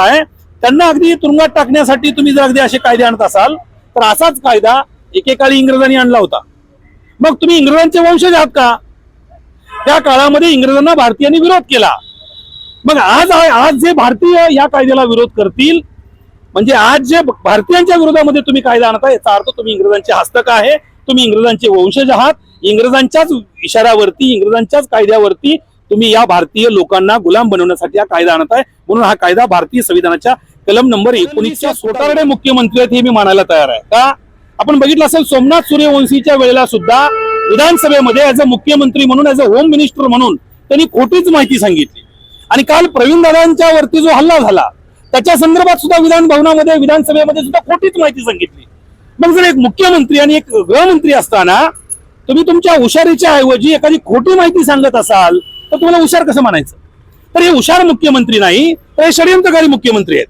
आहे. त्यांना अगदी तुरुंगात टाकण्यासाठी तुम्ही जर अगदी असे कायदे आणत असाल तर असाच कायदा एकेकाळी इंग्रजांनी आणला होता. मग तुम्ही इंग्रजांचे वंशज आहात का? त्या काळामध्ये इंग्रजांना भारतीयांनी विरोध केला. मग आज आज जे भारतीय या कायद्याला विरोध करतील म्हणजे आज जे भारतीयांच्या विरोधामध्ये तुम्ही कायदा आणता याचा अर्थ तुम्ही इंग्रजांचे हस्तक आहे तुम्ही इंग्रजांचे वंशज आहात इंग्रजांच्याच इशाऱ्यावरती इंग्रजांच्याच कायद्यावरती तुम्ही या भारतीय लोकांना गुलाम बनवण्यासाठी हा कायदा आणत आहे. म्हणून हा कायदा भारतीय संविधानाच्या कलम नंबर एकोणीसच्या स्वतःकडे मुख्यमंत्री आहेत हे मी मानायला तयार आहे. का? आपण बघितलं असेल सोमनाथ सूर्यवंशीच्या वेळेला सुद्धा विधानसभेमध्ये ऍज अ मुख्यमंत्री म्हणून ऍज अ होम मिनिस्टर म्हणून त्यांनी खोटीच माहिती सांगितली. आणि काल प्रवीण दादांच्या वरती जो हल्ला झाला त्याच्या संदर्भात सुद्धा विधान भवनामध्ये विधानसभेमध्ये सुद्धा खोटीच माहिती सांगितली. मग जर एक मुख्यमंत्री आणि एक गृहमंत्री असताना तुम्ही तुमच्या हुशारीच्या ऐवजी एखादी खोटी माहिती सांगत असाल तर तुम्हाला हुशार कसं म्हणायचं? तर हे हुशार मुख्यमंत्री नाही तर हे षडयंत्रकारी मुख्यमंत्री आहेत.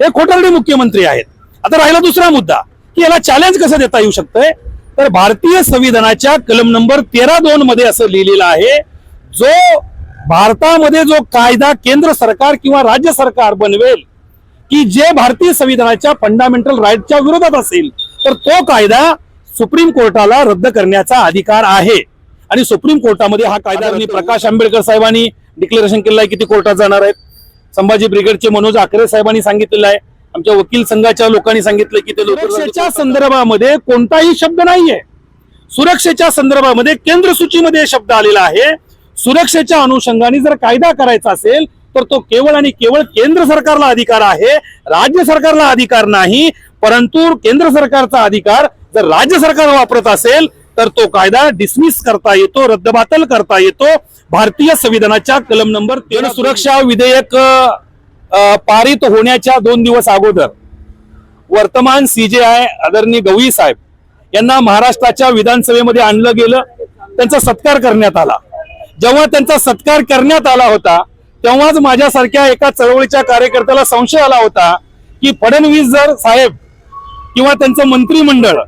हे खोटारडे मुख्यमंत्री आहेत. आता राहिला दुसरा मुद्दा की याला चॅलेंज कसं देता येऊ शकतंय? तर भारतीय संविधानाच्या कलम नंबर तेरा दोन मध्ये असं लिहिलेलं आहे जो भारतामध्ये जो कायदा केंद्र सरकार किंवा राज्य सरकार बनवेल की जे भारतीय संविधानाच्या फंडामेंटल राईटच्या विरोधात असेल तर तो कायदा सुप्रीम कोर्टाला रद्द करण्याचा अधिकार आहे. आणि सुप्रीम कोर्टामध्ये हा कायदा प्रकाश आंबेडकर साहेबांनी डिक्लेरेशन केलं आहे की ते कोर्टात जाणार आहेत. संभाजी ब्रिगेडचे मनोज आखरे साहेबांनी सांगितलेलं आहे. आमच्या वकील संघाच्या लोकांनी सांगितलं की ते सुरक्षेच्या संदर्भामध्ये कोणताही शब्द नाहीये. सुरक्षेच्या संदर्भामध्ये केंद्र सूचीमध्ये शब्द आलेला आहे. सुरक्षेच्या अनुषंगाने जर कायदा करायचा असेल तर तो केवळ आणि केवळ केंद्र सरकारला अधिकार आहे राज्य सरकारला अधिकार नाही परंतु केंद्र सरकारचा अधिकार जर राज्य सरकार वापरत असेल तर तो कायदा डिसमिस करता येतो रद्दबातल करता येतो. भारतीय संविधानाच्या कलम नंबर तेरा सुरक्षा विधेयक पारित होण्याच्या दोन दिवस अगोदर. वर्तमान सीजेआय आदरणीय गवई साहेब यांना महाराष्ट्राच्या विधानसभेमध्ये आणलं गेलं. त्यांचा सत्कार करण्यात आला. जेव्हा त्यांचा सत्कार करण्यात आला होता तेव्हाच माझ्यासारख्या एका चळवळीच्या कार्यकर्त्याला संशय आला होता की फडणवीस जर साहेब किंवा त्यांचं मंत्रिमंडळ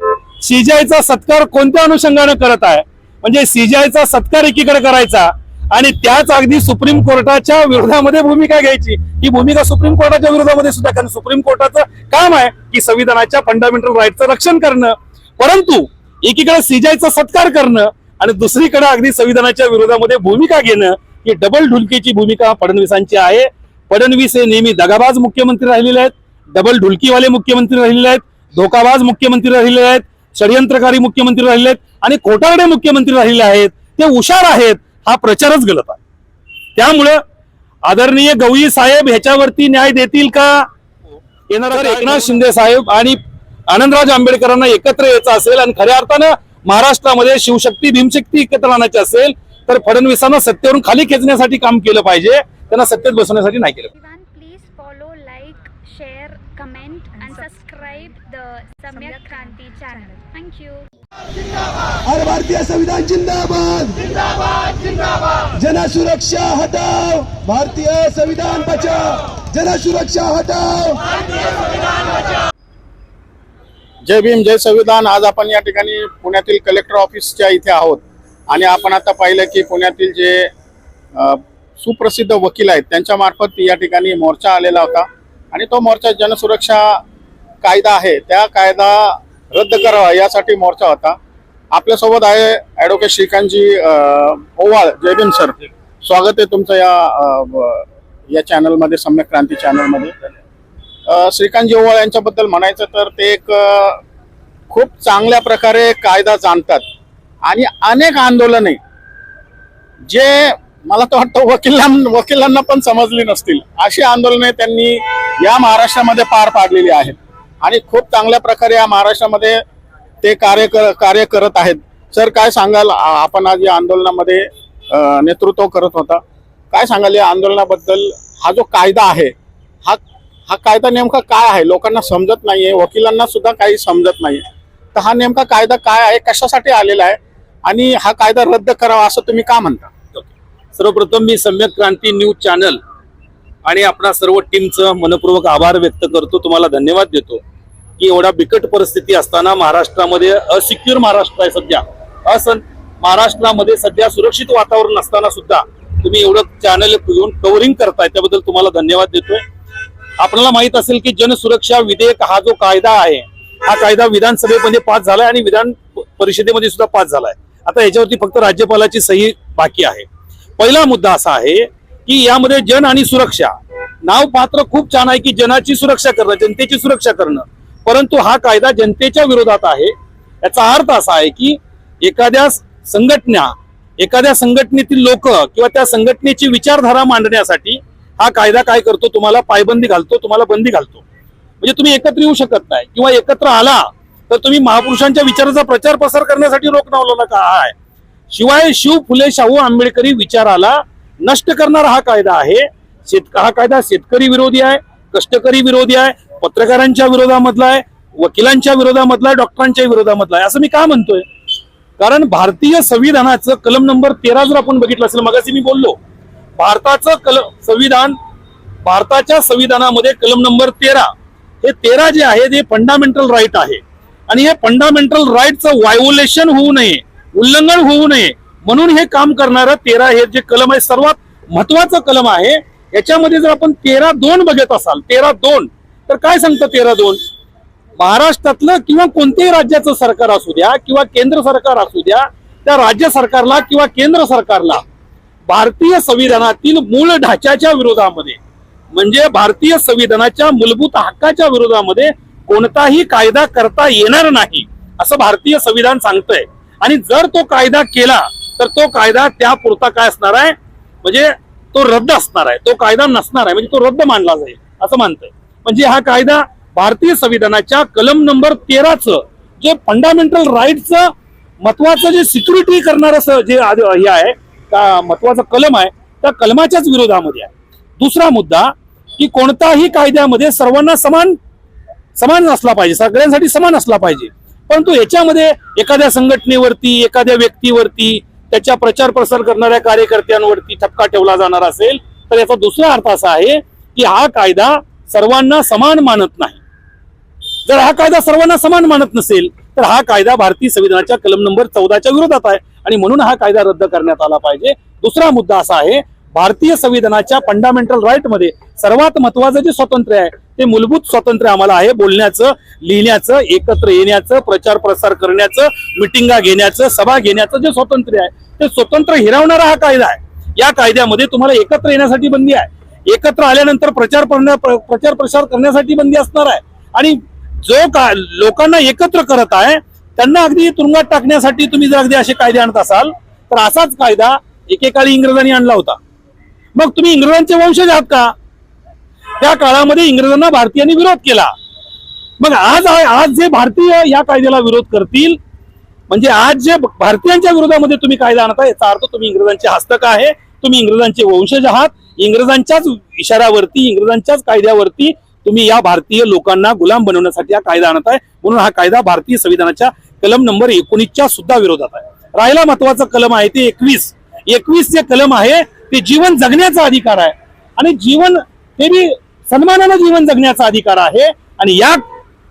सीजीआयचा सत्कार कोणत्या अनुषंगाने करत आहे? म्हणजे सीजीआयचा सत्कार एकीकडे करायचा आणि त्याच अगदी सुप्रीम कोर्टाच्या विरोधामध्ये भूमिका घ्यायची. ही भूमिका सुप्रीम कोर्टाच्या विरोधामध्ये सुद्धा कारण सुप्रीम कोर्टाचं काम आहे की संविधानाच्या फंडामेंटल राईटचं रक्षण करणं. परंतु एकीकडे सीजीआयचा सत्कार करणं आणि दुसरीकडे अगदी संविधानाच्या विरोधामध्ये भूमिका घेणं ही डबल ढुलकीची भूमिका फडणवीसांची आहे. फडणवीस हे नेहमी दगाबाज मुख्यमंत्री राहिलेले आहेत. डबल ढुलकीवाले मुख्यमंत्री राहिलेले आहेत. धोकाबाज मुख्यमंत्री राहिलेले आहेत. षडयंत्रकारी मुख्यमंत्री राहिले आहेत आणि खोटारडे मुख्यमंत्री राहिले आहेत ते हुशार आहेत हा प्रचारच गलत आहे. त्यामुळं आदरणीय गवई साहेब ह्याच्यावरती न्याय देतील का? येणार एकनाथ शिंदे साहेब आणि आनंदराज आंबेडकरांना एकत्र यायचं असेल आणि खऱ्या अर्थानं महाराष्ट्रामध्ये शिवशक्ती भीमशक्ती एकत्र आणायची असेल तर फडणवीसांना सत्तेवरून खाली खेचण्यासाठी काम केलं पाहिजे त्यांना सत्तेत बसवण्यासाठी नाही केलं Everyone, please follow, like, share, the Samyak Kranti channel. Thank you. हर भारतीय संविधान जिंदाबाद! जिंदाबाद जिंदाबाद! जन सुरक्षा हटाओ! भारतीय संविधान बचाओ! जन सुरक्षा हटाओ जय भीम जय संविधान. आज आपण या ठिकाणी पुण्यातील कलेक्टर ऑफिसच्या इथे आहोत. आणि आपण आता पाहिलं की पुण्यातील जे सुप्रसिद्ध वकील आहेत त्यांच्या मार्फत या ठिकाणी मोर्चा आलेला होता. आणि तो मोर्चा जनसुरक्षा कायदा आहे त्या कायदा रद्द करावा यासाठी मोर्चा होता. आपल्यासोबत आहे ॲडव्होकेट श्रीकांतजी ओवाळ जय सर स्वागत आहे तुमचं या या चॅनलमध्ये सम्यक क्रांती चॅनलमध्ये श्रीकांतजी ओवाळ यांच्याबद्दल म्हणायचं तर ते एक खूप चांगल्या प्रकारे कायदा जाणतात. आणि अनेक आंदोलने जे मला तर वाटतं वकिलां वकिलांना पण समजली नसतील अशी आंदोलने त्यांनी या महाराष्ट्रामध्ये पार पाडलेली आहेत. आणि खूप चांगल्या प्रकारे या महाराष्ट्रामध्ये ते कार्य कर कार्य करत आहेत. सर काय सांगाल? आपण आज या आंदोलनामध्ये नेतृत्व करत होता. काय सांगाल या आंदोलनाबद्दल? हा जो कायदा आहे हा हा कायदा नेमका काय आहे? लोकांना समजत नाहीये वकिलांना सुद्धा काही समजत नाही तर हा नेमका कायदा काय आहे? कशासाठी आलेला आहे? आणि हा कायदा रद्द करावा असं तुम्ही का म्हणता? सर्वप्रथम मी सम्यक क्रांती न्यूज चॅनल आणि आपणा सर्व टीमचं मनपूर्वक आभार व्यक्त करतो. तुम्हाला धन्यवाद देतो. की एवढा बिकट परिस्थिती असताना महाराष्ट्रामध्ये असिक्युअर महाराष्ट्र आहे सध्या. असं महाराष्ट्रामध्ये सध्या सुरक्षित वातावरण असताना सुद्धा तुम्ही एवढं चॅनल घेऊन कव्हरिंग करताय त्याबद्दल तुम्हाला धन्यवाद देतोय आपल्याला माहीत असेल की जनसुरक्षा विधेयक हा जो कायदा आहे हा कायदा विधानसभेमध्ये पास झालाय आणि विधान परिषदेमध्ये सुद्धा पास झालाय. आता याच्यावरती फक्त राज्यपालाची सही बाकी आहे. पहिला मुद्दा असा आहे की यामध्ये जन आणि सुरक्षा. नाव पात्र खूप छान आहे की जनाची सुरक्षा करणं जनतेची सुरक्षा करणं. परंतु हा कायदा जनतेच्या विरोधात आहे. याचा अर्थ असा आहे की एखाद्या संघटना एखाद्या संघटनेतील लोक किंवा त्या संघटनेची विचारधारा मांडण्यासाठी हा कायदा काय करतो? तुम्हाला पायबंदी घालतो तुम्हाला बंदी घालतो. म्हणजे तुम्ही एकत्र येऊ शकत नाही. किंवा एकत्र आला तर तुम्ही महापुरुषांच्या विचाराचा प्रचार प्रसार करण्यासाठी रोख लावलेला का आहे? शिवाय शिव फुले शाहू आंबेडकरी विचाराला नष्ट करणारा हा कायदा आहे. शेत हा कायदा शेतकरी विरोधी आहे कष्टकरी विरोधी आहे पत्रकारांच्या विरोधामधला आहे वकिलांच्या विरोधामधला आहे डॉक्टरांच्या विरोधामधला आहे. असं मी का म्हणतोय? कारण भारतीय संविधानाचं कलम नंबर तेरा जर आपण बघितलं असेल मगाशी मी बोललो भारताचं कलम संविधान भारताच्या संविधानामध्ये कलम नंबर तेरा हे तेरा जे आहे ते फंडामेंटल राईट आहे. आणि हे फंडामेंटल राईटचं वायोलेशन होऊ नये उल्लंघन होऊ नये म्हणून हे काम करणारं तेरा हे जे कलम आहे सर्वात महत्वाचं कलम आहे याच्यामध्ये जर आपण तेरा दोन बघत असाल तेरा दोन तर काय सांगतं तेरा दोन? महाराष्ट्रातलं किंवा कोणत्याही राज्याचं सरकार असू द्या किंवा केंद्र सरकार असू द्या त्या राज्य सरकारला किंवा केंद्र सरकारला भारतीय संविधानातील मूळ ढाच्याच्या विरोधामध्ये म्हणजे भारतीय संविधानाच्या मूलभूत हक्काच्या विरोधामध्ये कोणताही कायदा करता येणार नाही असं भारतीय संविधान सांगतंय. आणि जर तो कायदा केला तर तो कायदा त्यापुरता काय असणार आहे? म्हणजे तो रद्द असणार आहे. तो कायदा नसणार आहे. म्हणजे तो रद्द मानला जाईल असं मानतंय. म्हणजे हा कायदा भारतीय संविधानाच्या कलम नंबर तेराचं जे फंडामेंटल राईटचं महत्वाचं जे सिक्युरिटी करणारं जे हे आहे का महत्वाचं कलम आहे त्या कलमाच्याच विरोधामध्ये आहे. दुसरा मुद्दा की कोणताही कायद्यामध्ये सर्वांना समान समान असला पाहिजे. सगळ्यांसाठी समान असला पाहिजे. परंतु याच्यामध्ये एखाद्या संघटनेवरती एखाद्या व्यक्तीवरती त्याच्या प्रचार प्रसार करणाऱ्या कार्यकर्त्यांवरती ठपका ठेवला जाणार असेल तर याचा दुसरा अर्थ असा आहे की हा कायदा सर्वांना समान मानत नाही. जर हा कायदा सर्वांना समान मानत नसेल तर हा कायदा भारतीय संविधानाच्या कलम नंबर चौदाच्या विरोधात आहे आणि म्हणून हा कायदा रद्द करण्यात आला पाहिजे. दुसरा मुद्दा असा आहे भारतीय संविधानाच्या फंडामेंटल राईटमध्ये सर्वात महत्वाचं जे स्वातंत्र्य आहे ते मूलभूत स्वातंत्र्य आम्हाला आहे बोलण्याचं लिहिण्याचं एकत्र येण्याचं प्रचार प्रसार करण्याचं मिटिंगा घेण्याचं सभा घेण्याचं जे स्वातंत्र्य आहे ते स्वतंत्र हिरावणारा हा कायदा आहे. या कायद्यामध्ये तुम्हाला एकत्र येण्यासाठी बंदी आहे. एकत्र आल्यानंतर प्रचार करण्या प्रचार प्रसार करण्यासाठी बंदी असणार आहे. आणि जो का लोकांना एकत्र करत आहे त्यांना अगदी तुरुंगात टाकण्यासाठी तुम्ही जर अगदी असे कायदे आणत असाल तर असाच कायदा एकेकाळी इंग्रजांनी आणला होता. मग तुम्ही इंग्रजांचे वंशज आहात का? त्या काळामध्ये इंग्रजांना भारतीयांनी विरोध केला. मग आज आज जे भारतीय या कायद्याला विरोध करतील म्हणजे आज जे भारतीयांच्या विरोधामध्ये तुम्ही कायदा आणता याचा अर्थ तुम्ही इंग्रजांचे हस्तक आहे तुम्ही इंग्रजांचे वंशज आहात इंग्रजांच्याच इशाऱ्यावरती इंग्रजांच्याच कायद्यावरती तुम्ही या भारतीय लोकांना गुलाम बनवण्यासाठी हा कायदा आणत आहे म्हणून हा कायदा भारतीय संविधानाच्या कलम नंबर एकोणीसच्या सुद्धा विरोधात आहे. राहिला महत्त्वाचा कलम आहे ते एकवीस. एकवीस जे कलम आहे ते जीवन जगण्याचा अधिकार आहे. आणि जीवन ते बी सन्मानानं जीवन जगण्याचा अधिकार आहे. आणि या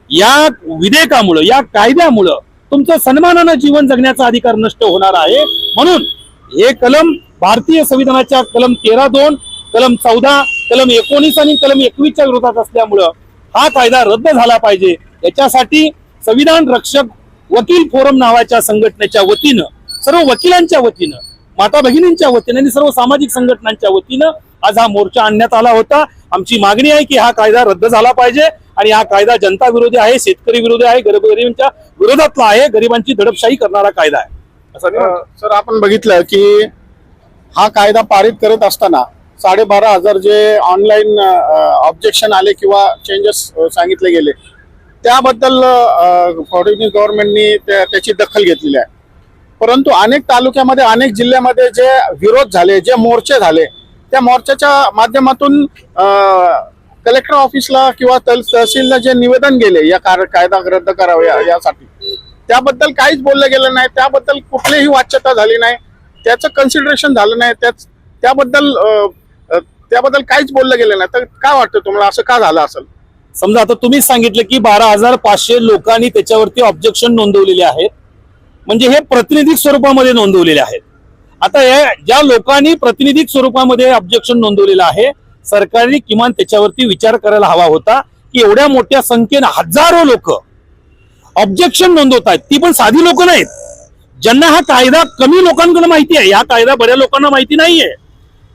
या विधेयकामुळं या कायद्यामुळं तुमचं सन्मानानं जीवन जगण्याचा अधिकार नष्ट होणार आहे. म्हणून हे कलम भारतीय संविधानाच्या कलम तेरा दोन कलम चौदा कलम एकोणीस आणि कलम एकवीसच्या विरोधात असल्यामुळं हा कायदा रद्द झाला पाहिजे. याच्यासाठी संविधान रक्षक वकील फोरम नावाच्या संघटनेच्या वतीनं सर्व वकिलांच्या वतीनं माता भगिनींच्या वतीनं आणि सर्व सामाजिक संघटनांच्या वतीनं आज हा मोर्चा आणण्यात आला होता. आमची मागणी आहे की हा कायदा रद्द झाला पाहिजे आणि हा कायदा जनता विरोधी आहे शेतकरी विरोधी आहे गरीबगरीबांच्या विरोधातला आहे गरिबांची दडपशाही करणारा कायदा आहे. सर आपण बघितलं की हा कायदा पारित करत असताना साडेबारा हजार जे ऑनलाईन ऑब्जेक्शन आले किंवा चेंजेस सांगितले गेले त्याबद्दल फडणवीस गव्हर्नमेंटनी त्याची दखल घेतलेली आहे. परंतु अनेक तालुक्यामध्ये अनेक जिल्ह्यामध्ये जे विरोध झाले जे मोर्चे झाले त्या मोर्चाच्या माध्यमातून कलेक्टर ऑफिसला किंवा तल- तहसीलला जे निवेदन गेले या कार- कायदा रद्द करावा यासाठी त्याबद्दल काहीच बोललं गेलं नाही. त्याबद्दल कुठलीही वाच्यता झाली नाही. त्याचं कन्सिडरेशन झालं नाही. त्याच त्याबद्दल त्याबद्दल काहीच बोललं गेलं नाही. तर काय वाटतं तुम्हाला? असं का झालं असेल? समजा आता तुम्हीच सांगितलं की बारा हजार पाचशे लोकांनी त्याच्यावरती ऑब्जेक्शन नोंदवलेले आहेत. म्हणजे हे प्रातिनिधिक स्वरूपामध्ये नोंदवलेले आहेत. आता या ज्या लोकांनी प्रातिनिधिक स्वरूपामध्ये ऑब्जेक्शन नोंदवलेलं आहे सरकारने किमान त्याच्यावरती विचार करायला हवा होता की एवढ्या मोठ्या संख्येनं हजारो लोक ऑब्जेक्शन नोंदवत आहेत. ती पण साधी लोक नाहीत. ज्यांना हा कायदा कमी लोकांकडे माहिती आहे. हा कायदा बऱ्या लोकांना माहिती नाहीये.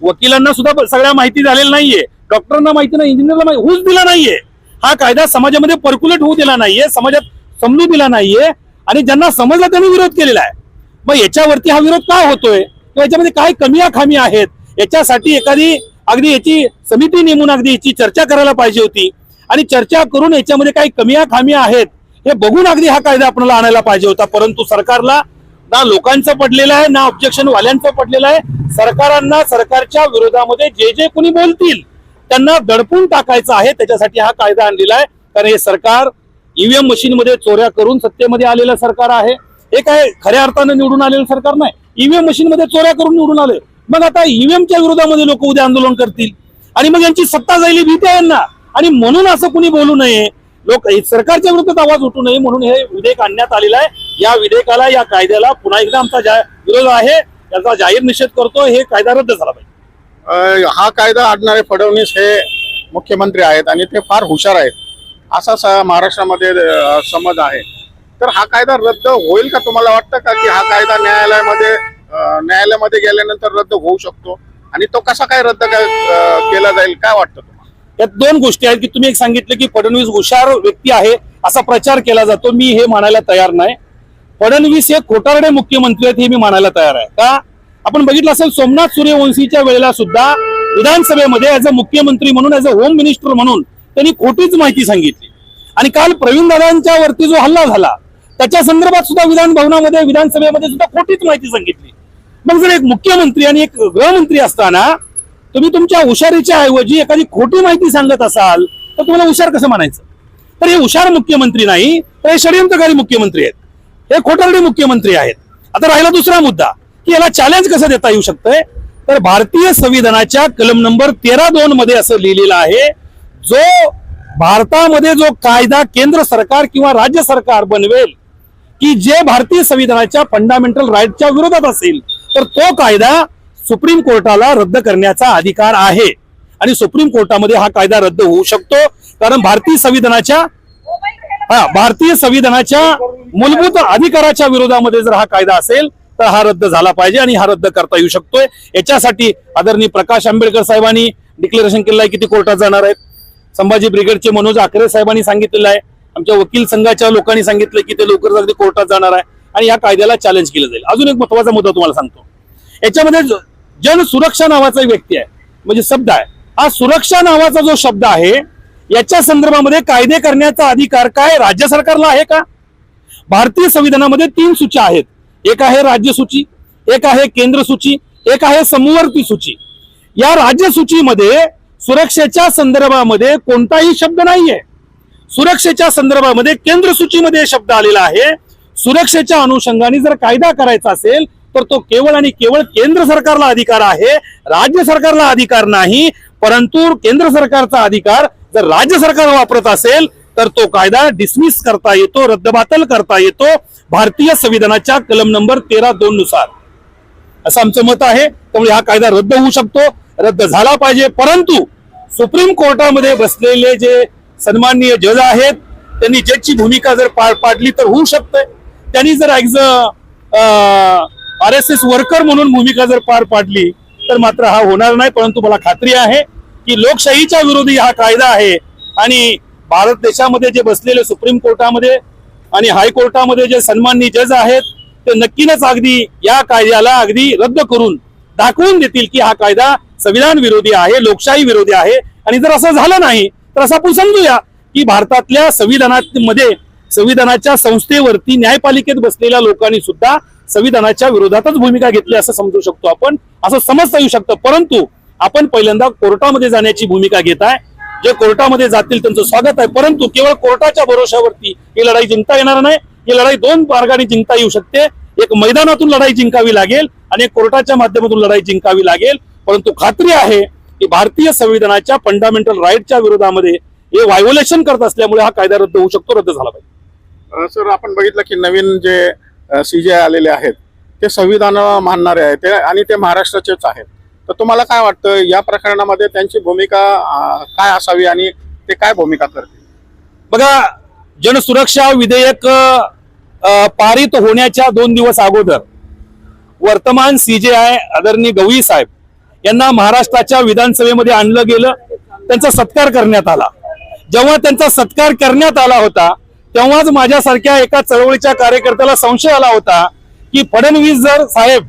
वकिलांना सुद्धा सगळ्या माहिती झालेली नाहीये. डॉक्टरांना माहिती नाही इंजिनियरला माहिती होऊच दिला नाहीये. हा कायदा समाजामध्ये पर्क्युलेट होऊ दिला नाहीये. समाजात समजू दिला नाहीये. आणि ज्यांना समजला त्यांनी विरोध केलेला आहे. मग याच्यावरती हा विरोध का होतोय? किंवा याच्यामध्ये काय कमी खामी आहेत? याच्यासाठी एखादी अगदी याची समिती नेमून अगदी याची चर्चा करायला पाहिजे होती. आणि चर्चा करून याच्यामध्ये काही कमी खामी आहेत हे बघून अगदी हा कायदा आपल्याला आणायला पाहिजे होता. परंतु सरकारला ना लोकांचं पडलेलं आहे ना ऑब्जेक्शन वाल्यांचं पडलेलं आहे. सरकारांना सरकारच्या विरोधामध्ये जे जे कोणी बोलतील त्यांना दडपून टाकायचं आहे. त्याच्यासाठी हा कायदा आणलेला आहे. कारण हे सरकार ईव्हीएम मशीन मध्ये चोऱ्या करून सत्तेमध्ये आलेलं सरकार आहे. हे काय खऱ्या अर्थानं निवडून आलेलं सरकार नाही. ईव्हीएम मशीन मध्ये चोऱ्या करून निवडून आले. मग आता ईव्हीएमच्या विरोधामध्ये लोक उद्या आंदोलन करतील. आणि मग यांची सत्ता जायली भीती आहे यांना. आणि म्हणून असं कुणी बोलू नये. लोक सरकारच्या विरोधात आवाज उठू नये म्हणून हे विधेयक आणण्यात आलेलं आहे. या विधेयकाला या कायद्याला पुन्हा एकदा आमचा जा- विरोध आहे. त्याचा जाहीर निषेध करतो हे कायदा रद्द झाला पाहिजे. हा कायदा आणणारे फडणवीस हे मुख्यमंत्री आहेत आणि ते फार हुशार आहेत. असा महाराष्ट्रामध्ये समज आहे. तर हा कायदा रद्द होईल का तुम्हाला वाटतं का की हा कायदा न्यायालयामध्ये न्यायालयामध्ये गेल्यानंतर रद्द होऊ शकतो? आणि तो कसा काय रद्द केला जाईल? काय वाटतं तुम्हाला? दोन गोष्टी आहेत की तुम्ही एक सांगितलं की फडणवीस हुशार व्यक्ती आहे असा प्रचार केला जातो. मी हे मानायला तयार नाही. फडणवीस हे खोटारडे मुख्यमंत्री आहेत हे मी मानायला तयार आहे. का? आपण बघितलं असेल सोमनाथ सूर्यवंशीच्या वेळेला सुद्धा विधानसभेमध्ये ऍज अ मुख्यमंत्री म्हणून ऍज अ होम मिनिस्टर म्हणून त्यांनी खोटीच माहिती सांगितली. आणि काल प्रवीण दादांच्या वरती जो हल्ला झाला त्याच्या संदर्भात सुद्धा विधान भवनामध्ये विधानसभेमध्ये सुद्धा खोटीच माहिती सांगितली. मग जर एक मुख्यमंत्री आणि एक गृहमंत्री असताना तुम्ही तुमच्या हुशारीच्या ऐवजी एखादी खोटी माहिती सांगत असाल तर तुम्हाला हुशार कसं म्हणायचं? तर हे हुशार मुख्यमंत्री नाही तर हे षडयंत्रकारी मुख्यमंत्री आहेत. हे खोटारडे मुख्यमंत्री आहेत. आता राहिला दुसरा मुद्दा की याला चॅलेंज कसं देता येऊ शकतंय? तर भारतीय संविधानाच्या कलम नंबर तेरा दोन मध्ये असं लिहिलेलं आहे जो भारतामध्ये जो कायदा केंद्र सरकार किंवा राज्य सरकार बनवेल की जे भारतीय संविधानाच्या फंडामेंटल राईटच्या विरोधात असेल तर तो कायदा सुप्रीम कोर्टाला रद्द करण्याचा अधिकार आहे. आणि सुप्रीम कोर्टामध्ये हा कायदा रद्द होऊ शकतो कारण भारतीय संविधानाच्या हा भारतीय संविधानाच्या मूलभूत अधिकाराच्या विरोधामध्ये जर हा कायदा असेल तर हा रद्द झाला पाहिजे आणि हा रद्द करता येऊ शकतोय. याच्यासाठी आदरणीय प्रकाश आंबेडकर साहेबांनी डिक्लेरेशन केलं आहे किती कोर्टात जाणार आहेत. संभाजी ब्रिगेडचे मनोज आखरे साहेबांनी सांगितलेलं आहे. आमच्या वकील संघाच्या लोकांनी सांगितलं की ते लवकरच अगदी कोर्टात जाणार आहे आणि या कायद्याला चॅलेंज केलं जाईल. अजून एक महत्त्वाचा मुद्दा तुम्हाला सांगतो. याच्यामध्ये जनसुरक्षा जन सुरक्षा नावाचा एक व्यक्ती आहे. म्हणजे शब्द आहे. हा सुरक्षा नावाचा जो शब्द आहे याच्या संदर्भामध्ये कायदे करण्याचा अधिकार काय? राज्य सरकारला आहे का? भारतीय संविधानामध्ये तीन सूच्या आहेत. एक आहे राज्य सूची एक आहे केंद्र सूची एक आहे समवर्ती सूची. या राज्य सूचीमध्ये सुरक्षेच्या संदर्भामध्ये कोणताही शब्द नाहीये. सुरक्षेच्या संदर्भामध्ये केंद्र सूचीमध्ये हे शब्द आलेला आहे. सुरक्षेच्या अनुषंगाने जर कायदा करायचा असेल तर तो केवळ आणि केवळ केंद्र सरकारला अधिकार आहे राज्य सरकारला अधिकार नाही. परंतु केंद्र सरकारचा अधिकार जर राज्य सरकार वापरत असेल तर तो कायदा डिसमिस करता येतो रद्दबातल करता येतो. भारतीय संविधानाच्या कलम नंबर तेरा दोन नुसार. असं आमचं मत आहे. त्यामुळे हा कायदा रद्द होऊ शकतो. रद्द झाला पाहिजे. परंतु सुप्रीम कोर्टामध्ये बसलेले जे सन्माननीय जज आहेत त्यांनी जजची भूमिका जर पार पाडली तर होऊ शकते त्यांनी जर as R S S worker म्हणून भूमिका जर पार पाडली तर मात्र हा होणार नाही. परंतु मला खात्री आहे की लोकशाहीच्या विरोधी हा कायदा आहे आणि भारत देशामध्ये जे बसलेले सुप्रीम कोर्टामध्ये आणि हायकोर्टामध्ये जे सन्माननीय जज आहेत ते नक्कीच अगदी या कायद्याला अगदी रद्द करून दाखवून देतील की हा कायदा संविधान विरोधी आहे लोकशाही विरोधी आहे. आणि जर असं झालं नाही तर असं आपण समजूया की भारतातल्या संविधानामध्ये संविधानाच्या संस्थेवरती न्यायपालिकेत बसलेल्या लोकांनी सुद्धा संविधानाच्या विरोधातच भूमिका घेतली असं समजू शकतो आपण असं समजता येऊ शकतं. परंतु आपण पहिल्यांदा कोर्टामध्ये जाण्याची भूमिका घेत आहे. जे कोर्टामध्ये जातील त्यांचं स्वागत आहे. परंतु केवळ कोर्टाच्या भरोशावरती ही लढाई जिंकता येणार नाही. ही लढाई दोन मार्गाने जिंकता येऊ शकते. एक मैदानातून लढाई जिंकावी लागेल आणि एक कोर्टाच्या माध्यमातून लढाई जिंकावी लागेल. परंतु खात्री आहे की भारतीय संविधानाच्या फंडामेंटल राईटच्या विरोधामध्ये हे व्हायोलेशन करत असल्यामुळे हा कायदा रद्द होऊ शकतो रद्द झाला पाहिजे. सर आपण बघितलं की नवीन जे सीजे आलेले आहेत ते संविधान मानणारे आहेत आणि ते महाराष्ट्राचेच आहेत. तर तुम्हाला काय वाटतं या प्रकरणामध्ये त्यांची भूमिका काय असावी आणि ते काय भूमिका करतील? बघा जनसुरक्षा विधेयक पारित होण्याच्या दोन दिवस अगोदर वर्तमान सीजेआय आदरणीय गवई साहेब यांना महाराष्ट्राच्या विधानसभेमध्ये आणलं गेलं त्यांचा सत्कार करण्यात आला. जेव्हा त्यांचा सत्कार करण्यात आला होता तेव्हाच माझ्यासारख्या एका चळवळीच्या कार्यकर्त्याला संशय आला होता की फडणवीस जर साहेब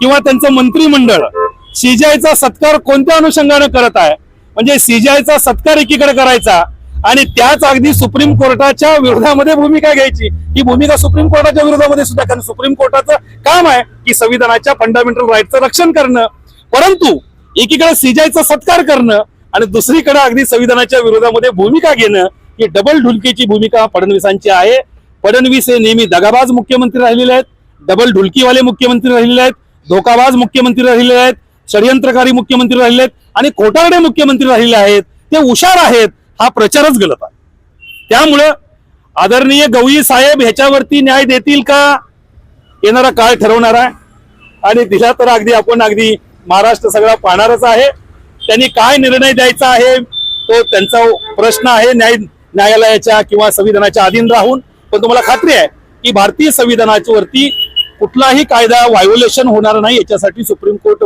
किंवा त्यांचं मंत्रिमंडळ सीजीआयचा सत्कार कोणत्या अनुषंगाने करत आहे? म्हणजे सीजीआयचा सत्कार एकीकडे करायचा आणि त्याच अगदी सुप्रीम कोर्टाच्या विरोधामध्ये भूमिका घ्यायची. ही भूमिका सुप्रीम कोर्टाच्या विरोधामध्ये सुद्धा कारण सुप्रीम कोर्टाचं काम आहे की संविधानाच्या फंडामेंटल राईटचं रक्षण करणं परंतु एकीकडे सीजायचा सत्कार करणं आणि दुसरीकडे अगदी संविधानाच्या विरोधामध्ये भूमिका घेणं ही डबल ढुलकीची भूमिका फडणवीसांची आहे. फडणवीस हे नेहमी दगाबाज मुख्यमंत्री राहिलेले आहेत डबल ढुलकीवाले मुख्यमंत्री राहिलेले आहेत धोकाबाज मुख्यमंत्री राहिलेले आहेत षडयंत्रकारी मुख्यमंत्री राहिले आहेत आणि खोटारडे मुख्यमंत्री राहिले आहेत. ते हुशार आहेत हा प्रचारच गलत आहे. त्यामुळं आदरणीय गवई साहेब ह्याच्यावरती न्याय देतील का? येणारा काळ ठरवणार आहे. आणि दिला तर अगदी आपण अगदी महाराष्ट्र सगळा पाहणारच आहे. त्यांनी काय निर्णय द्यायचा आहे? तो त्यांचा प्रश्न आहे न्याय न्यायालयाच्या किंवा संविधानाच्या अधीन राहून. पण तुम्हाला खात्री आहे की भारतीय संविधानाच्या वरती कुठलाही कायदा व्हायोलेशन होणार नाही. याच्यासाठी सुप्रीम कोर्ट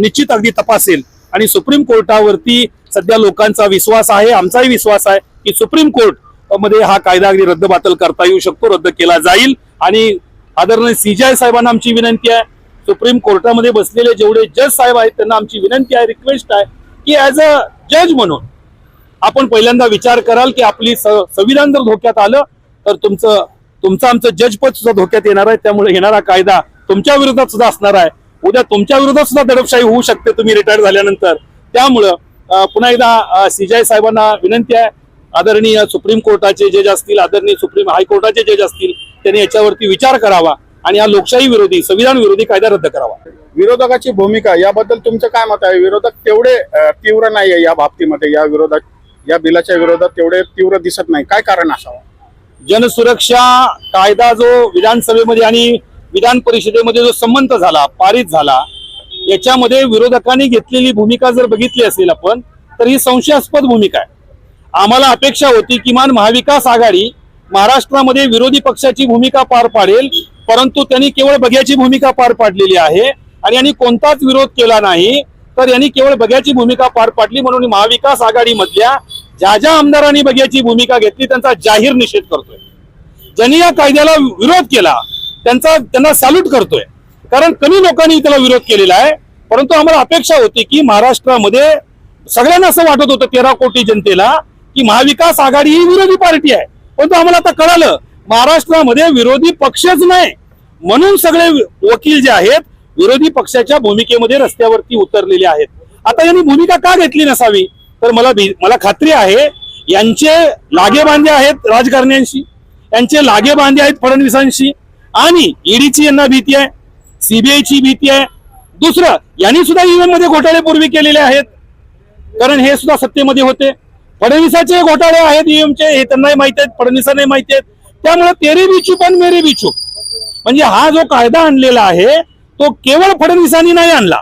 निश्चित अगदी तपासेल. आणि सुप्रीम कोर्टावरती सध्या लोकांचा विश्वास आहे आमचाही विश्वास आहे की सुप्रीम कोर्टमध्ये हा कायदा अगदी रद्दबातल करता येऊ शकतो रद्द केला जाईल. आणि आदरणीय सीजीआय साहेबांना आमची विनंती आहे सुप्रीम कोर्टामध्ये बसलेले जेवढे जज साहेब आहेत त्यांना आमची विनंती आहे रिक्वेस्ट आहे की ऍज अ जज म्हणून आपण पहिल्यांदा विचार कराल की आपली स- संविधान जर धोक्यात आलं तर तुमचं तुमचं आमचं जजपद सुद्धा धोक्यात येणार आहे. त्यामुळे येणारा कायदा तुमच्या विरोधात सुद्धा असणार आहे. उद्या तुमच्या विरोधात सुद्धा दडपशाही होऊ शकते तुम्ही रिटायर झाल्यानंतर. त्यामुळं पुन्हा एकदा सीजाई साहेबांना विनंती आहे. आदरणीय सुप्रीम कोर्टाचे जज असतील आदरणीय सुप्रीम हायकोर्टाचे जज असतील त्यांनी याच्यावरती विचार करावा आणि हा लोकशाही विरोधी संविधान विरोधी कायदा रद्द करावा. विरोधकाची भूमिका याबद्दल तुमचं काय मत आहे? विरोधक तेवढे तीव्र नाही आहे या बाबतीमध्ये या विरोधात या बिलाच्या विरोधात तेवढे तीव्र दिसत नाही. काय कारण असावं? जनसुरक्षा कायदा जो विधानसभेमध्ये आणि विधान परिषदेमध्ये जो संमत झाला पारित झाला याच्यामध्ये विरोधकांनी घेतलेली भूमिका जर बघितली असेल आपण तर ही संशयास्पद भूमिका आहे. आम्हाला अपेक्षा होती किमान महाविकास आघाडी महाराष्ट्रामध्ये विरोधी पक्षाची भूमिका पार पाडेल परंतु त्यांनी केवळ बघ्याची भूमिका पार पाडलेली आहे आणि यांनी कोणताच विरोध केला नाही तर यांनी केवळ बघ्याची भूमिका पार पाडली म्हणून महाविकास आघाडीमधल्या ज्या ज्या आमदारांनी बघ्याची भूमिका घेतली त्यांचा जाहीर निषेध करतोय. ज्यांनी या कायद्याला विरोध केला त्यांचा त्यांना सॅल्यूट करतोय. कारण कमी लोकांनी त्याला विरोध केलेला आहे. परंतु आम्हाला अपेक्षा होती की महाराष्ट्रामध्ये सगळ्यांना असं वाटत होतं तेरा कोटी जनतेला की महाविकास आघाडी ही विरोधी पार्टी आहे. परंतु आम्हाला आता कळालं महाराष्ट्रामध्ये विरोधी पक्षच नाही. म्हणून सगळे वकील जे आहेत विरोधी पक्षाच्या भूमिकेमध्ये रस्त्यावरती उतरलेले आहेत. आता यांनी भूमिका का घेतली नसावी? तर मला भी- मला खात्री आहे यांचे लागे बांधे आहेत राजकारण्यांशी यांचे लागे बांधे आहेत फडणवीसांशी आणि ईडीची यांना भीती आहे. सीबीआयची भीती आहे. दुसरं यांनी सुद्धा ईव्हीएममध्ये घोटाळे पूर्वी केलेले आहेत. कारण हे सुद्धा सत्तेमध्ये होते. फडणवीसाचे घोटाळे आहेत ईव्हीएमचे हे त्यांनाही माहिती आहेत फडणवीसांनाही माहिती आहेत. त्यामुळे तेरे बिचू पण मेरे म्हणजे हा जो कायदा आणलेला आहे तो केवळ फडणवीसांनी नाही आणला.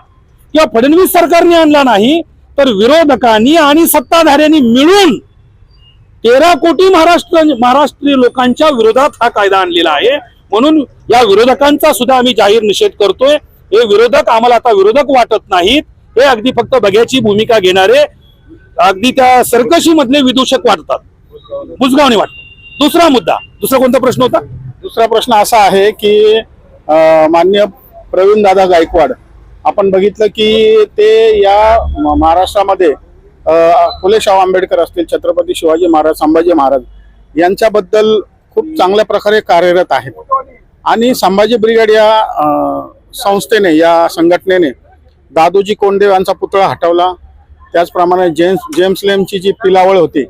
किंवा फडणवीस सरकारने आणला नाही तर विरोधकांनी आणि सत्ताधाऱ्यांनी मिळून तेरा कोटी महाराष्ट्र महाराष्ट्रीय लोकांच्या विरोधात हा कायदा आणलेला आहे. म्हणून या विरोधकांचा सुद्धा आम्ही जाहीर निषेध करतोय. हे विरोधक आम्हाला आता विरोधक वाटत नाहीत. हे अगदी फक्त बघ्याची भूमिका घेणारे अगदी त्या सरकशी मधले विदूषक वाटतात. बुजगावणी वाटतात दुसरा मुद्दा दुसरा कोणता प्रश्न होता? दुसरा प्रश्न असा आहे की मान्य प्रवीण दादा गायकवाड आपण बघितलं की ते या महाराष्ट्रामध्ये फुले शाहू आंबेडकर असतील छत्रपती शिवाजी महाराज संभाजी महाराज यांच्याबद्दल खूप चांगल्या प्रकारे कार्यरत आहेत. आणि संभाजी ब्रिगेड या संस्थेने या संघटनेने दादोजी कोंडदेव यांचा पुतळा हटवला. त्याचप्रमाणे जेम्स जेम्स लेमची जी पिलावळ होती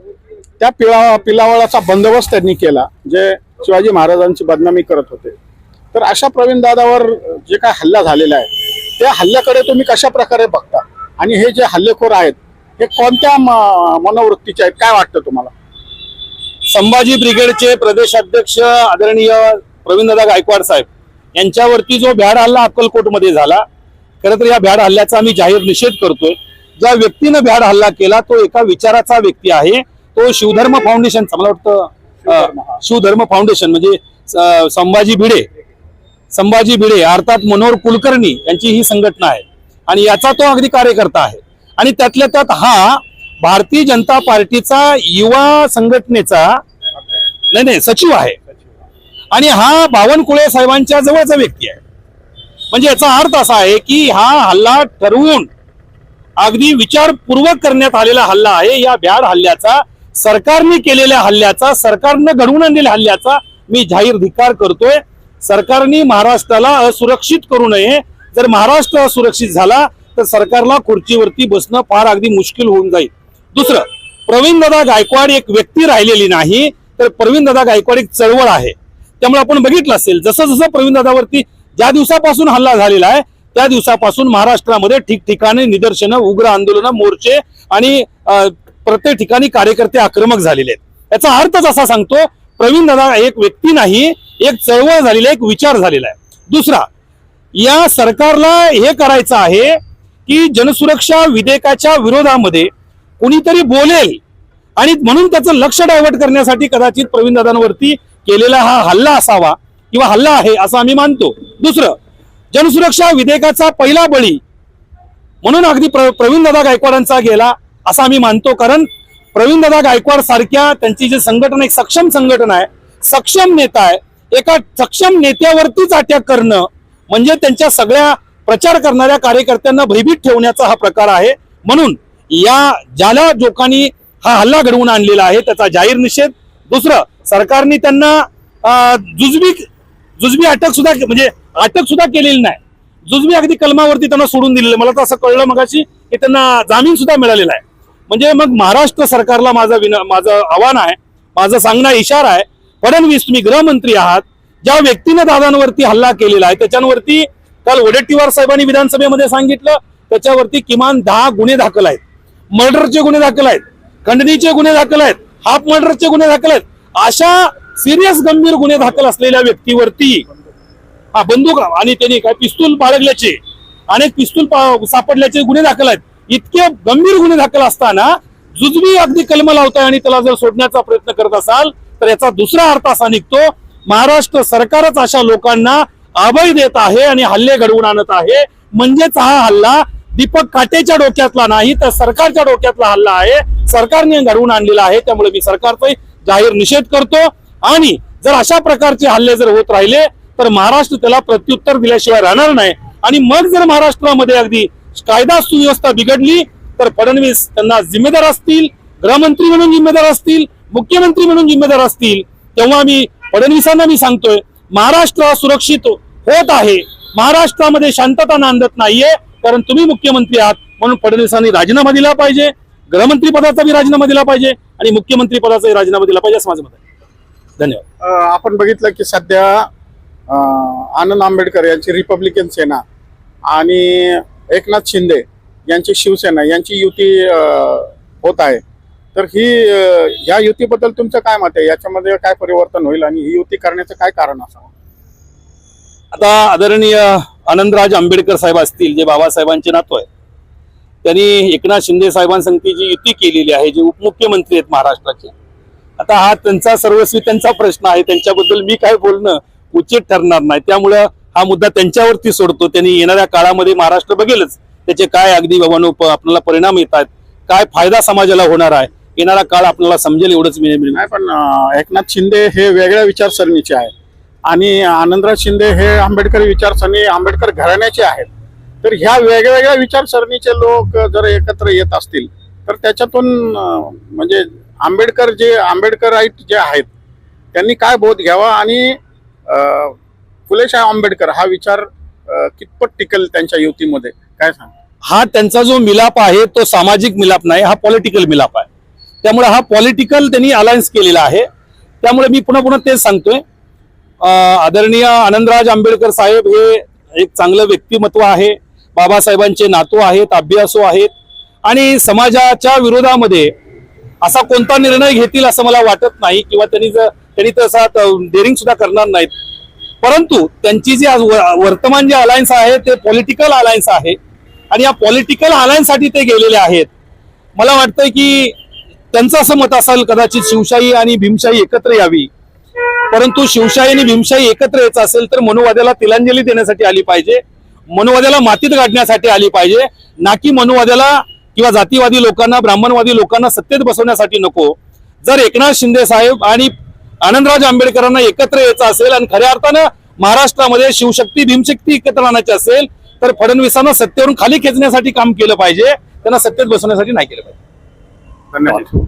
त्या पिला पिलावळाचा बंदोबस्त त्यांनी केला जे शिवाजी महाराजांची बदनामी करत होते. तर अशा प्रवीण दादावर जे काय हल्ला झालेला आहे त्या हल्ल्याकडे तुम्ही कशा प्रकारे बघता? आणि हे जे हल्लेखोर आहेत हे कोणत्या म- मनोवृत्तीचे आहेत? काय वाटतं तुम्हाला? संभाजी ब्रिगेडचे प्रदेशाध्यक्ष आदरणीय प्रवीणदादा गायकवाड साहेब यांच्यावरती जो भ्याड हल्ला अक्कलकोटमध्ये झाला खरं तर या भ्याड हल्ल्याचा आम्ही जाहीर निषेध करतोय. ज्या व्यक्तीनं भ्याड हल्ला केला तो एका विचाराचा व्यक्ती आहे. तो शिवधर्म फाउंडेशनचा मला वाटतं शिवधर्म फाउंडेशन म्हणजे संभाजी भिडे संभाजी भिडे अर्थात मनोहर कुलकर्णी यांची ही संघटना आहे. आणि याचा तो अगदी कार्यकर्ता आहे. आणि त्यातल्या त्यात हा भारतीय जनता पार्टीचा युवा संघटनेचा नाही नाही सचिव आहे. आणि हा बावनकुळे साहेबांच्या जवळचा व्यक्ती आहे. म्हणजे याचा अर्थ असा आहे की हा हल्ला ठरवून अगदी विचारपूर्वक करण्यात आलेला हल्ला आहे. या भ्याड हल्ल्याचा सरकारने केलेल्या हल्ल्याचा सरकारनं घडवून आणलेल्या हल्ल्याचा मी जाहीर धिक्कार करतोय. सरकारने महाराष्ट्राला असुरक्षित करू नये. जर महाराष्ट्र असुरक्षित झाला तर सरकारला खुर्चीवरती बसणं फार अगदी मुश्किल होऊन जाईल. दुसरं प्रवीण दादा गायकवाड एक व्यक्ती राहिलेली नाही तर प्रवीण दादा गायकवाड एक चळवळ आहे. त्यामुळे आपण बघितलं असेल जसं जसं प्रवीण दादावरती ज्या दिवसापासून हल्ला झालेला आहे त्या दिवसापासून महाराष्ट्रामध्ये ठिकठिकाणी निदर्शनं उग्र आंदोलनं मोर्चे आणि प्रत्येक ठिकाणी कार्यकर्ते आक्रमक झालेले आहेत. याचा अर्थच असा सांगतो प्रवीण दादा एक व्यक्ती नाही एक चळवळ झालेला एक विचार झालेला आहे. दुसरा या सरकारला हे करायचं आहे की जनसुरक्षा विधेयकाच्या विरोधामध्ये कुणीतरी बोलेल आणि म्हणून त्याचं लक्ष डायव्हर्ट करण्यासाठी कदाचित प्रवीण दादांवरती केलेला हा हल्ला असावा किंवा हल्ला आहे असं आम्ही मानतो. दुसरं जनसुरक्षा विधेयकाचा पहिला बळी म्हणून अगदी प्र, प्रवीणदादा गायकवाडांचा गेला असं आम्ही मानतो. कारण प्रवीणदादा गायकवाड सारख्या त्यांची जी संघटना एक सक्षम संघटना आहे सक्षम नेता आहे एका सक्षम नेत्यावरतीच अटॅक करणं म्हणजे त्यांच्या सगळ्या प्रचार करणाऱ्या कार्यकर्त्यांना भयभीत ठेवण्याचा हा प्रकार आहे. म्हणून या ज्याला लोकांनी हा हल्ला घडवून आणलेला आहे त्याचा जाहीर निषेध दुसरं सरकारने त्यांना जुजबी जुजबी अटक सुद्धा म्हणजे अटक सुद्धा केलेली नाही. जुजबी अगदी कलमावरती त्यांना सोडून दिलेलं. मला तर असं कळलं मगाशी की त्यांना जामीन सुद्धा मिळालेला आहे. म्हणजे मग महाराष्ट्र सरकारला माझं विन माझं आव्हान आहे माझं सांगणं इशारा आहे. फडणवीस तुम्ही गृहमंत्री आहात. ज्या व्यक्तीनं दादांवरती हल्ला केलेला आहे त्याच्यावरती काल वडेट्टीवार साहेबांनी विधानसभेमध्ये सांगितलं त्याच्यावरती किमान दहा गुन्हे दाखल आहेत. मर्डरचे गुन्हे दाखल आहेत. खंडणीचे गुन्हे दाखल आहेत. हाफ मर्डरचे गुन्हे दाखल आहेत. अशा सिरियस गंभीर गुन्हे दाखल असलेल्या व्यक्तीवरती हा बंदूक आणि त्यांनी काय पिस्तूल बाळगल्याचे अनेक पिस्तूल पा- सापडल्याचे गुन्हे दाखल आहेत. इतके गंभीर गुन्हे दाखल असताना जुजबी अगदी कलम लावताय आणि त्याला जर सोडण्याचा प्रयत्न करत असाल तर याचा दुसरा अर्थ असा निघतो महाराष्ट्र सरकारच अशा लोकांना अभय देत आहे आणि हल्ले घडवून आणत आहे. म्हणजेच हा हल्ला दीपक काटेच्या डोक्यातला नाही तर सरकारच्या डोक्यातला हल्ला आहे. सरकारने घडवून आणलेला आहे त्यामुळे मी सरकारचा जाहीर निषेध करतो. आणि जर अशा प्रकारचे हल्ले जर होत राहिले तर महाराष्ट्र त्याला प्रत्युत्तर दिल्याशिवाय राहणार नाही. आणि मग जर महाराष्ट्रामध्ये अगदी कायदा सुव्यवस्था बिघडली तर फडणवीस त्यांना जिम्मेदार असतील गृहमंत्री म्हणून जिम्मेदार असतील मुख्यमंत्री म्हणून जिम्मेदार असतील. तेव्हा मी फडणवीसांना मी सांगतोय महाराष्ट्र सुरक्षित होत आहे. महाराष्ट्रामध्ये शांतता नांदत नाहीये. कारण तुम्ही मुख्यमंत्री आहात म्हणून फडणवीसांनी राजीनामा दिला पाहिजे गृहमंत्री पदाचा बी राजीनामा दिला पाहिजे आणि मुख्यमंत्री पदाचाही राजीनामा दिला पाहिजे असं माझं मत आहे. धन्यवाद. आपण बघितलं की सध्या आनंद आंबेडकर यांची रिपब्लिकन सेना आणि एकनाथ शिंदे यांची शिवसेना यांची युती होत आहे. तर ही या युतीबद्दल तुमचं काय मत आहे? याच्यामध्ये काय परिवर्तन होईल आणि ही युती करण्याचं काय कारण असावं? आता आदरणीय आनंदराज आंबेडकर साहेब असतील जे बाबासाहेबांचे नातो आहे त्यांनी एकनाथ शिंदे साहेबांसंगती जी युती केलेली आहे जे उपमुख्यमंत्री आहेत महाराष्ट्राचे आता हा त्यांचा सर्वस्वी त्यांचा प्रश्न आहे त्यांच्याबद्दल मी काय बोलणं उचित ठरणार नाही. त्यामुळं हा मुद्दा त्यांच्यावरती सोडतो. त्यांनी येणाऱ्या काळामध्ये महाराष्ट्र बघेलच त्याचे काय अगदी बाबांनो आपल्याला परिणाम येत आहेत काय फायदा समाजाला होणार आहे येणारा काळ आपल्याला समजेल एवढंच मी पण एकनाथ शिंदे हे वेगळ्या विचारसरणीचे आहेत. आणि आनंदराज शिंदे हे आंबेडकर विचारसरणी आंबेडकर घराण्याचे आहेत. तर ह्या वेगवेगळ्या विचारसरणीचे लोक जर एकत्र येत असतील तर त्याच्यातून म्हणजे आंबेडकर जे आंबेडकराईट जे आहेत त्यांनी काय बोध घ्यावा आणि फुलेशाह आंबेडकर हा विचार कितपत टिकल त्यांच्या युतीमध्ये? काय सांग? हा त्यांचा जो मिलाप आहे तो सामाजिक मिलाप नाही हा पॉलिटिकल मिलाप आहे. त्यामुळे हा पॉलिटिकल त्यांनी अलायन्स केलेला आहे. त्यामुळे मी पुन्हा पुन्हा तेच सांगतोय आदरणीय आनंदराज आंबेडकर साहेब हे एक चांगलं व्यक्तिमत्व आहे. बाबासाहेबांचे नातू आहेत अभ्यासू आहेत. आणि समाजाच्या विरोधामध्ये असा कोणता निर्णय घेतील असं मला वाटत नाही किंवा त्यांनी जर त्यांनी तसा डेअरिंग सुद्धा करणार नाहीत. परंतु त्यांची जी आज व- वर्तमान जे अलायन्स आहे ते पॉलिटिकल अलायन्स आहे. आणि या पॉलिटिकल अलायन्ससाठी ते गेलेले आहेत. मला वाटतं की त्यांचं असं मत असेल कदाचित शिवशाही आणि भीमशाही एकत्र यावी. परंतु शिवशाही आणि भीमशाही एकत्र यायचं असेल तर मनुवाद्याला तिलांजली देण्यासाठी आली पाहिजे मनुवाद्याला मातीत गाडण्यासाठी आली पाहिजे. ना की मनुवाद्याला किंवा जातीवादी लोकांना ब्राह्मणवादी लोकांना सत्तेत बसवण्यासाठी नको. जर एकनाथ शिंदे साहेब आणि आनंदराज आंबेडकरांना एकत्र यायचं असेल आणि खऱ्या अर्थानं महाराष्ट्रामध्ये शिवशक्ती भीमशक्ती एकत्र आणायची असेल तर फडणवीसांना सत्तेवरून खाली खेचण्यासाठी काम केलं पाहिजे. त्यांना सत्तेत बसवण्यासाठी नाही केलं पाहिजे. धन्यवाद.